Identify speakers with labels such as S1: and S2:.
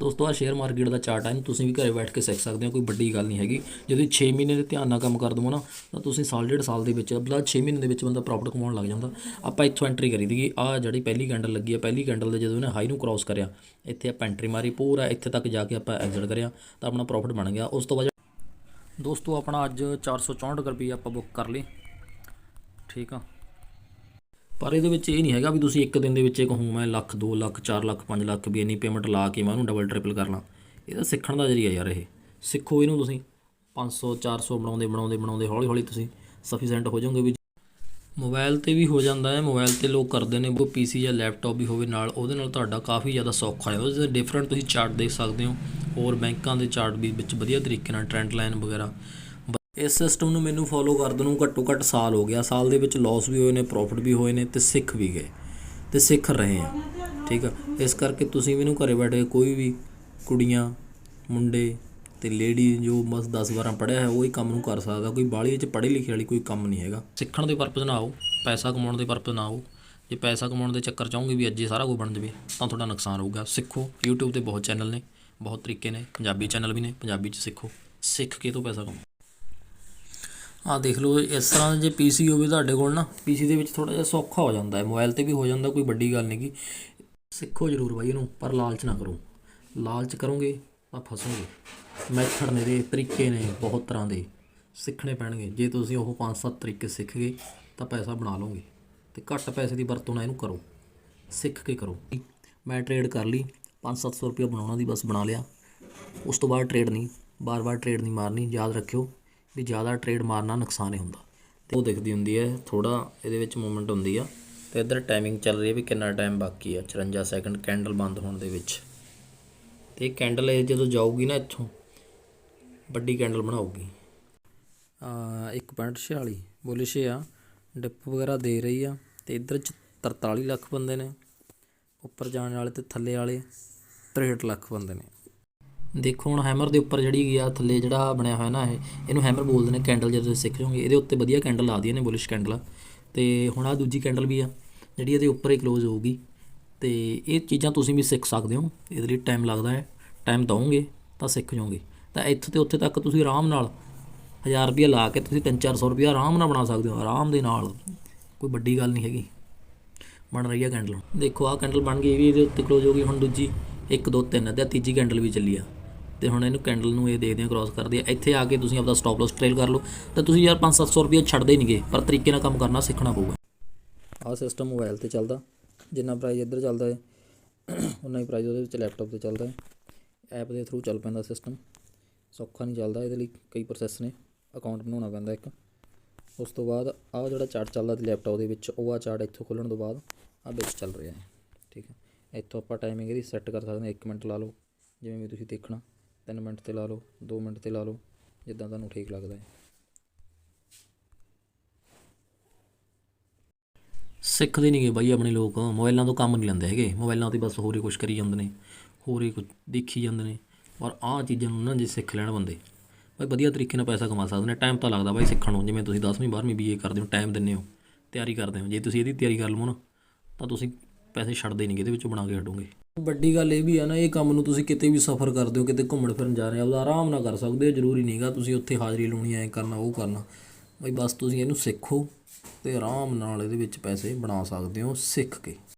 S1: ਦੋਸਤੋ ਆ share market ਦਾ chart ਹੈ ਤੁਸੀਂ ਵੀ ਘਰੇ ਬੈਠ ਕੇ ਸਿੱਖ ਸਕਦੇ ਹੋ, ਕੋਈ ਵੱਡੀ ਗੱਲ ਨਹੀਂ ਹੈਗੀ। ਜਦੋਂ ਤੁਸੀਂ 6 ਮਹੀਨੇ ਦੇ ਧਿਆਨ ਨਾਲ ਕੰਮ ਕਰ ਦਵੋ ਨਾ, ਤਾਂ ਤੁਸੀਂ ਸਾਲ, ਡੇਢ ਸਾਲ ਦੇ ਵਿੱਚ ਬਲਾ 6 ਮਹੀਨੇ ਦੇ ਵਿੱਚ ਬੰਦਾ ਪ੍ਰੋਫਿਟ ਕਮਾਉਣ ਲੱਗ ਜਾਂਦਾ। ਆਪਾਂ ਇੱਥੋਂ ਐਂਟਰੀ ਕਰੀ ਦੀਗੀ ਆ ਜਿਹੜੀ ਪਹਿਲੀ ਕੈਂਡਲ ਲੱਗੀ ਆ, ਪਹਿਲੀ ਕੈਂਡਲ ਦੇ ਜਦੋਂ ਇਹਨੇ ਹਾਈ ਨੂੰ ਕ੍ਰਾਸ ਕਰਿਆ, ਇੱਥੇ ਆਪਾਂ ਐਂਟਰੀ ਮਾਰੀ, ਪੂਰਾ ਇੱਥੇ ਤੱਕ ਜਾ ਕੇ ਆਪਾਂ ਐਗਜ਼ਿਟ ਕਰਿਆ, ਤਾਂ ਆਪਣਾ ਪ੍ਰੋਫਿਟ ਬਣ ਗਿਆ। ਉਸ ਤੋਂ ਬਾਅਦ ਦੋਸਤੋ, ਆਪਣਾ ਅੱਜ 464 ਰੁਪਏ ਆਪਾਂ ਬੁੱਕ ਕਰ ਲਈ ਠੀਕ ਆ। ਪਰ ਇਹਦੇ ਵਿੱਚ ਇਹ ਨਹੀਂ ਹੈਗਾ ਵੀ ਤੁਸੀਂ ਇੱਕ ਦਿਨ ਦੇ ਵਿੱਚ ਇੱਕ ਹੂੰ ਮੈਂ ਲੱਖ 2 ਲੱਖ 4 ਲੱਖ 5 ਲੱਖ ਵੀ ਇੰਨੀ ਪੇਮੈਂਟ ਲਾ ਕੇ ਮੈਂ ਉਹਨੂੰ ਡਬਲ ਟ੍ਰਿਪਲ ਕਰ ਲਾਂ ਇਹ ਤਾਂ ਸਿੱਖਣ ਦਾ ਜਰੀਆ ਯਾਰ ਇਹ। ਸਿੱਖੋ ਇਹਨੂੰ ਤੁਸੀਂ। 500 400 ਬਣਾਉਂਦੇ ਬਣਾਉਂਦੇ ਬਣਾਉਂਦੇ ਹੌਲੀ ਹੌਲੀ ਤੁਸੀਂ ਸਫੀਸ਼ੀਐਂਟ ਹੋ ਜਾਓਗੇ ਵੀ। ਮੋਬਾਈਲ ਤੇ ਵੀ ਹੋ ਜਾਂਦਾ ਹੈ ਮੋਬਾਈਲ ਤੇ ਲੋਕ ਕਰਦੇ ਨੇ ਉਹ ਪੀਸੀ ਜਾਂ ਲੈਪਟਾਪ ਵੀ ਹੋਵੇ ਨਾਲ, ਉਹਦੇ ਨਾਲ ਤੁਹਾਡਾ ਕਾਫੀ ਜ਼ਿਆਦਾ ਸੌਖਾ ਹੈ। ਉਹਦੇ ਡਿਫਰੈਂਟ ਤੁਸੀਂ ਚਾਰਟ ਦੇਖ ਸਕਦੇ ਹੋ। ਹੋਰ ਬੈਂਕਾਂ ਦੇ ਚਾਰਟ ਵੀ ਵਿੱਚ ਵਧੀਆ ਤਰੀਕੇ ਨਾਲ ਟ੍ਰੈਂਡ ਲਾਈਨ ਵਗੈਰਾ। ਇਸ ਸਿਸਟਮ ਨੂੰ ਮੈਨੂੰ ਫੋਲੋ ਕਰਦੇ ਨੂੰ ਘੱਟੋ ਘੱਟ ਸਾਲ ਹੋ ਗਿਆ। ਸਾਲ ਦੇ ਵਿੱਚ ਲਾਸ ਵੀ ਹੋਏ ਨੇ ਪ੍ਰੋਫਿਟ ਵੀ ਹੋਏ ਨੇ ਤੇ ਸਿੱਖ ਵੀ ਗਏ ਤੇ ਸਿੱਖ ਰਹੇ ਆ। ਠੀਕ ਆ? ਇਸ ਕਰਕੇ ਤੁਸੀਂ ਵੀ ਇਹਨੂੰ ਘਰੇ ਬੈਠੇ ਕੋਈ ਵੀ ਕੁੜੀਆਂ, ਮੁੰਡੇ ਤੇ ਲੇਡੀ ਜੋ ਬਸ 10 12 ਪੜ੍ਹਿਆ ਹੈ ਉਹ ਹੀ ਕੰਮ ਨੂੰ ਕਰ ਸਕਦਾ। ਕੋਈ ਬਾਹਲੀ ਵਿੱਚ ਪੜ੍ਹੇ ਲਿਖੇ ਵਾਲੀ ਕੋਈ ਕੰਮ ਨਹੀਂ ਹੈਗਾ। ਸਿੱਖਣ ਦੇ ਪਰਪਸ ਨਾ ਆਓ, ਪੈਸਾ ਕਮਾਉਣ ਦੇ ਪਰਪਸ ਨਾ ਆਓ। ਜੇ ਪੈਸਾ ਕਮਾਉਣ ਦੇ ਚੱਕਰ ਚਾਹੋਗੇ ਵੀ ਅੱਜ ਹੀ ਸਾਰਾ ਕੁਝ ਬਣ ਜਾਵੇ, ਤਾਂ ਤੁਹਾਡਾ ਨੁਕਸਾਨ ਹੋਊਗਾ। ਸਿੱਖੋ, YouTube ਤੇ ਬਹੁਤ ਚੈਨਲ ਨੇ, ਬਹੁਤ ਤਰੀਕੇ ਨੇ, ਪੰਜਾਬੀ ਚੈਨਲ ਵੀ ਨੇ, ਪੰਜਾਬੀ ਚ ਸਿੱਖੋ। ਸਿੱਖ ਕੇ ਤੋਂ ਪੈਸਾ ਕਮਾਓ। ਆ ਦੇਖ ਲਓ, ਇਸ ਤਰ੍ਹਾਂ ਜੇ ਪੀਸੀ ਹੋਵੇ ਤੁਹਾਡੇ ਕੋਲ ਨਾ ਪੀਸੀ ਦੇ ਵਿੱਚ ਥੋੜਾ ਜਿਹਾ ਸੌਖਾ ਹੋ ਜਾਂਦਾ ਹੈ। ਮੋਬਾਈਲ ਤੇ ਵੀ ਹੋ ਜਾਂਦਾ, ਕੋਈ ਵੱਡੀ ਗੱਲ ਨਹੀਂ ਕਿ ਸਿੱਖੋ ਜ਼ਰੂਰ ਬਾਈ ਇਹਨੂੰ, ਪਰ ਲਾਲਚ ਨਾ ਕਰੋ। ਲਾਲਚ ਕਰੋਗੇ ਤਾਂ ਫਸੋਗੇ। ਮੈਥਡ ਨੇ ਦੇ, ਤਰੀਕੇ ਨੇ ਬਹੁਤ ਤਰ੍ਹਾਂ ਦੇ, ਸਿੱਖਣੇ ਪੈਣਗੇ। ਜੇ ਤੁਸੀਂ ਉਹ 5-7 ਤਰੀਕੇ ਸਿੱਖ ਗਏ, ਤਾਂ ਪੈਸਾ ਬਣਾ ਲਓਗੇ। ਤੇ ਘੱਟ ਪੈਸੇ ਦੀ ਵਰਤੋਂ ਨਾਲ ਇਹਨੂੰ ਕਰੋ। ਸਿੱਖ ਕੇ ਕਰੋ। ਮੈਂ ਟ੍ਰੇਡ ਕਰ ਲਈ 5-700 ਰੁਪਏ ਬਣਾਉਣਾ ਦੀ ਬਸ ਬਣਾ ਲਿਆ। ਉਸ ਤੋਂ ਬਾਅਦ ਟ੍ਰੇਡ ਨਹੀਂ ਬਾਰ-ਬਾਰ ਟ੍ਰੇਡ ਨਹੀਂ ਮਾਰਨੀ, ਯਾਦ ਰੱਖਿਓ। ਵੀ ਜ਼ਿਆਦਾ ਟ੍ਰੇਡ ਮਾਰਨਾ ਨੁਕਸਾਨ ਹੀ ਹੁੰਦਾ। ਤੇ ਉਹ ਦਿਖਦੀ ਹੁੰਦੀ ਹੈ ਥੋੜਾ ਇਹਦੇ ਵਿੱਚ ਮੂਵਮੈਂਟ ਹੁੰਦੀ ਆ। ਤੇ ਇੱਧਰ ਟਾਈਮਿੰਗ ਚੱਲ ਰਹੀ ਹੈ ਵੀ ਕਿੰਨਾ ਟਾਈਮ ਬਾਕੀ ਆ 54 ਸੈਕਿੰਡ ਕੈਂਡਲ ਬੰਦ ਹੋਣ ਦੇ ਵਿੱਚ। ਤੇ ਕੈਂਡਲ ਇਹ ਜਦੋਂ ਜਾਊਗੀ ਨਾ ਇੱਥੋਂ, ਵੱਡੀ ਕੈਂਡਲ ਬਣਾਊਗੀ। ਆ 1.46 ਬੁਲਿਸ਼ ਆ ਡਿਪ ਵਗੈਰਾ ਦੇ ਰਹੀ ਆ। ਤੇ ਇੱਧਰ ਚ 43 ਲੱਖ ਬੰਦੇ ਨੇ, ਉੱਪਰ ਜਾਣ ਵਾਲੇ ਤੇ ਥੱਲੇ ਵਾਲੇ 63 ਲੱਖ ਬੰਦੇ ਨੇ। ਦੇਖੋ ਹੁਣ ਹੈਮਰ ਦੇ ਉੱਪਰ ਜਿਹੜੀ ਆ ਥੱਲੇ ਜਿਹੜਾ ਬਣਿਆ ਹੋਇਆ ਨਾ ਇਹ, ਇਹਨੂੰ ਹੈਮਰ ਬੋਲਦੇ ਨੇ ਕੈਂਡਲ ਜਦੋਂ ਤੁਸੀਂ ਸਿੱਖ ਜਾਓਗੇ ਇਹਦੇ ਉੱਤੇ ਵਧੀਆ ਕੈਂਡਲ ਲਾਦੀਆਂ ਨੇ ਬੁਲਿਸ਼ ਕੈਂਡਲ ਤੇ ਹੁਣ ਆ ਦੂਜੀ ਕੈਂਡਲ ਵੀ ਆ, ਜਿਹੜੀ ਇਹਦੇ ਉੱਪਰ ਹੀ ਕਲੋਜ਼ ਹੋਊਗੀ। ਤੇ ਇਹ ਚੀਜ਼ਾਂ ਤੁਸੀਂ ਵੀ ਸਿੱਖ ਸਕਦੇ ਹੋ, ਇਹਦੇ ਲਈ ਟਾਈਮ ਲੱਗਦਾ ਹੈ। ਟਾਈਮ ਦਵੋਗੇ ਤਾਂ ਸਿੱਖ ਜਾਓਗੇ। ਤਾਂ ਇੱਥੇ ਤੇ ਉੱਥੇ ਤੱਕ ਤੁਸੀਂ ਆਰਾਮ ਨਾਲ 1000 ਰੁਪਏ ਲਾ ਕੇ ਤੁਸੀਂ 3-400 ਰੁਪਏ ਆਰਾਮ ਨਾਲ ਬਣਾ ਸਕਦੇ ਹੋ, ਆਰਾਮ ਦੇ ਨਾਲ। ਕੋਈ ਵੱਡੀ ਗੱਲ ਨਹੀਂ ਹੈਗੀ। ਬਣ ਰਹੀ ਹੈ ਕੈਂਡਲ ਦੇਖੋ ਆਹ ਕੈਂਡਲ ਬਣ ਗਈ, ਇਹ ਵੀ ਇਹਦੇ ਉੱਤੇ ਕਲੋਜ਼ ਹੋ ਗਈ। ਹੁਣ ਦੂਜੀ 1 2 3 ਤੇ ਤੀਜੀ ਕੈਂਡਲ ਵੀ ਚੱਲੀ ਆ। ਤੇ ਹੁਣ ਇਹਨੂੰ ਕੈਂਡਲ ਨੂੰ ਇਹ ਦੇਖਦੇ ਆ ਕ੍ਰਾਸ ਕਰਦੇ ਆ। ਇੱਥੇ ਆ ਕੇ ਤੁਸੀਂ ਆਪਦਾ ਸਟਾਪ ਲਾਸ ਟ੍ਰੇਲ ਕਰ ਲਓ। ਤਾਂ ਤੁਸੀਂ ਯਾਰ 5-700 ਰੁਪਏ ਛੱਡਦੇ ਨਹੀਂਗੇ ਪਰ ਤਰੀਕੇ ਨਾਲ ਕੰਮ ਕਰਨਾ ਸਿੱਖਣਾ ਪਊਗਾ। ਆਹ ਸਿਸਟਮ ਮੋਬਾਈਲ ਤੇ ਚੱਲਦਾ। ਜਿੰਨਾ ਪ੍ਰਾਈਸ ਇੱਧਰ ਚੱਲਦਾ ਹੈ ਉਨਾ ਹੀ ਪ੍ਰਾਈਸ ਉਹਦੇ ਵਿੱਚ ਲੈਪਟਾਪ ਤੇ ਚੱਲਦਾ ਹੈ ਐਪ ਦੇ ਥਰੂ ਚੱਲ ਪੈਂਦਾ ਸਿਸਟਮ ਸੌਖਾ ਨਹੀਂ ਚੱਲਦਾ, ਇਹਦੇ ਲਈ ਕਈ ਪ੍ਰੋਸੈਸ ਨੇ। ਅਕਾਊਂਟ ਬਣਾਉਣਾ ਪੈਂਦਾ ਇੱਕ। ਉਸ ਤੋਂ ਬਾਅਦ ਆਹ ਜਿਹੜਾ ਚਾਰਟ ਚੱਲਦਾ ਤੇ ਲੈਪਟਾਪ ਦੇ ਵਿੱਚ, ਉਹ ਆ ਚਾਰਟ ਇੱਥੋਂ ਖੋਲ੍ਹਣ ਤੋਂ ਬਾਅਦ ਆ ਵਿੱਚ ਚੱਲ ਰਿਹਾ ਹੈ ਠੀਕ ਹੈ ਇੱਥੋਂ ਆਪਾਂ ਟਾਈਮਿੰਗ ਇਹਦੀ ਸੈੱਟ ਕਰ ਸਕਦੇ ਹਾਂ। 1 ਮਿੰਟ ਲਾ ਲਓ। ਜਿਵੇਂ ਵੀ ਤੁਸੀਂ ਦੇਖਣਾ। 3 ਮਿੰਟ ਤੇ ਲਾ ਲਓ 2 ਮਿੰਟ ਤੇ ਲਾ ਲਓ, ਜਿੱਦਾਂ ਤੁਹਾਨੂੰ ਠੀਕ ਲੱਗਦਾ ਹੈ। ਸਿੱਖਦੇ ਨਹੀਂਗੇ ਬਾਈ ਆਪਣੇ ਲੋਕ ਮੋਬਾਈਲਾਂ ਤੋਂ ਕੰਮ ਨਹੀਂ ਲੈਂਦੇ ਹੈਗੇ। ਮੋਬਾਈਲਾਂ ਤੇ ਬਸ ਹੋਰ ਹੀ ਕੁਝ ਕਰੀ ਜਾਂਦੇ ਨੇ, ਹੋਰ ਹੀ ਕੁਝ ਦੇਖੀ ਜਾਂਦੇ ਨੇ। ਔਰ ਆਹ ਚੀਜ਼ਾਂ ਨੂੰ ਨਾ ਜੇ ਸਿੱਖ ਲੈਣ ਬੰਦੇ, ਬਾਈ ਵਧੀਆ ਤਰੀਕੇ ਨਾਲ ਪੈਸਾ ਕਮਾ ਸਕਦੇ ਨੇ। ਟਾਈਮ ਤਾਂ ਲੱਗਦਾ ਬਾਈ ਸਿੱਖਣ ਨੂੰ, ਜਿਵੇਂ ਤੁਸੀਂ 10ਵੀਂ 12ਵੀਂ ਬੀਏ ਕਰਦੇ ਹੋ ਟਾਈਮ ਦਿੰਦੇ ਹੋ, ਤਿਆਰੀ ਕਰਦੇ ਹੋ। ਜੇ ਤੁਸੀਂ ਇਹਦੀ ਤਿਆਰੀ ਕਰ ਲਵੋ ਨਾ, ਤਾਂ ਤੁਸੀਂ ਪੈਸੇ ਛੱਡਦੇ ਨਹੀਂਗੇ ਇਹਦੇ ਵਿੱਚੋਂ ਬਣਾ ਕੇ ਛੱਡੋਗੇ ਵੱਡੀ ਗੱਲ ਇਹ ਵੀ ਆ ਨਾ, ਇਹ ਕੰਮ ਨੂੰ ਤੁਸੀਂ ਕਿਤੇ ਵੀ ਸਫ਼ਰ ਕਰਦੇ ਹੋ, ਕਿਤੇ ਘੁੰਮਣ ਫਿਰਨ ਜਾ ਰਹੇ ਹੋ ਉਹਦਾ ਆਰਾਮ ਨਾਲ ਕਰ ਸਕਦੇ ਹੋ, ਜ਼ਰੂਰੀ ਨਹੀਂਗਾ ਤੁਸੀਂ ਉੱਥੇ ਹਾਜ਼ਰੀ ਲਾਉਣੀ, ਐ ਕਰਨਾ, ਉਹ ਕਰਨਾ। ਬਈ ਬਸ ਤੁਸੀਂ ਇਹਨੂੰ ਸਿੱਖੋ ਤੇ ਆਰਾਮ ਨਾਲ ਇਹਦੇ ਵਿੱਚ ਪੈਸੇ ਬਣਾ ਸਕਦੇ ਹੋ ਸਿੱਖ ਕੇ।